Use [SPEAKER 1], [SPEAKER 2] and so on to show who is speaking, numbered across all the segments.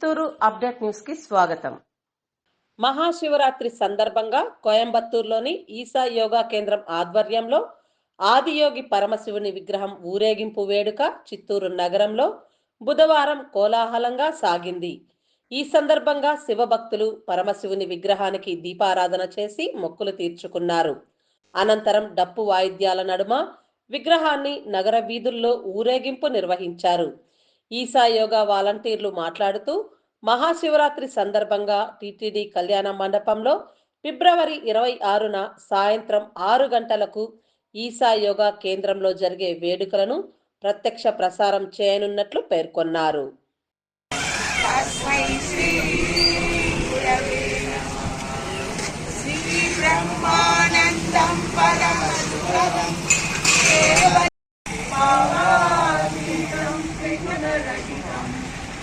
[SPEAKER 1] Chittoor update న్యూస్కి స్వాగతం.
[SPEAKER 2] మహాశివరాత్రి సందర్భంగా కోయంబత్తూరులోని ఈసా యోగా కేంద్రం ఆధ్వర్యంలో ఆదియోగి పరమశివుని విగ్రహం ఊరేగింపు వేడుక చిత్తూరు నగరంలో బుధవారం కోలాహలంగా సాగింది. ఈ సందర్భంగా శివభక్తులు పరమశివుని విగ్రహానికి దీపారాధన చేసి మొక్కులు తీర్చుకున్నారు. అనంతరం డప్పు వాయిద్యాల నడుమ విగ్రహాన్ని నగర వీధుల్లో ఊరేగింపు నిర్వహించారు. ఈసా యోగా వాలంటీర్లు మాట్లాడుతూ మహాశివరాత్రి సందర్భంగా టీటీడీ కళ్యాణ మండపంలో ఫిబ్రవరి ఇరవై ఆరున సాయంత్రం ఆరు గంటలకు ఈసా యోగా కేంద్రంలో జరిగే వేడుకలను ప్రత్యక్ష ప్రసారం చేయనున్నట్లు పేర్కొన్నారు.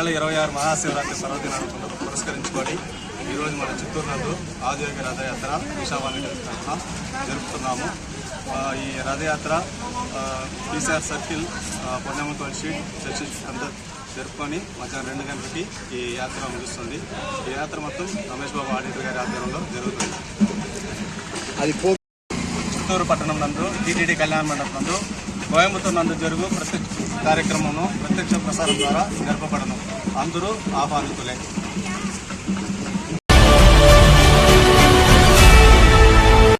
[SPEAKER 3] నెల ఇరవై ఆరు మహాశివరాత్రి పర్వదినాన్ని పురస్కరించుకొని ఈరోజు మన చిత్తూరు నందు ఆదియోగి రథయాత్ర విశాఖాన్ని జరుపుతున్నాము. ఈ రథయాత్ర పీసీఆర్ సర్కిల్ పొన్నెమ్మతో స్ట్రీట్ చర్చి అంతా జరుపుకొని మధ్యాహ్నం రెండు గంటలకి ఈ యాత్ర ముగుస్తుంది. ఈ యాత్ర మొత్తం రమేష్ బాబు ఆడిటర్ గారి ఆధ్వర్యంలో జరుగుతుంది. చిత్తూరు పట్టణం నందు టీటీడీ కళ్యాణ మండపం నందు కోయంబత్తూరు నందు జరుగు ప్రత్యక్ష కార్యక్రమం ప్రత్యక్ష ప్రసారం ద్వారా జరపబడను అందరూ ఆహ్వానితులే.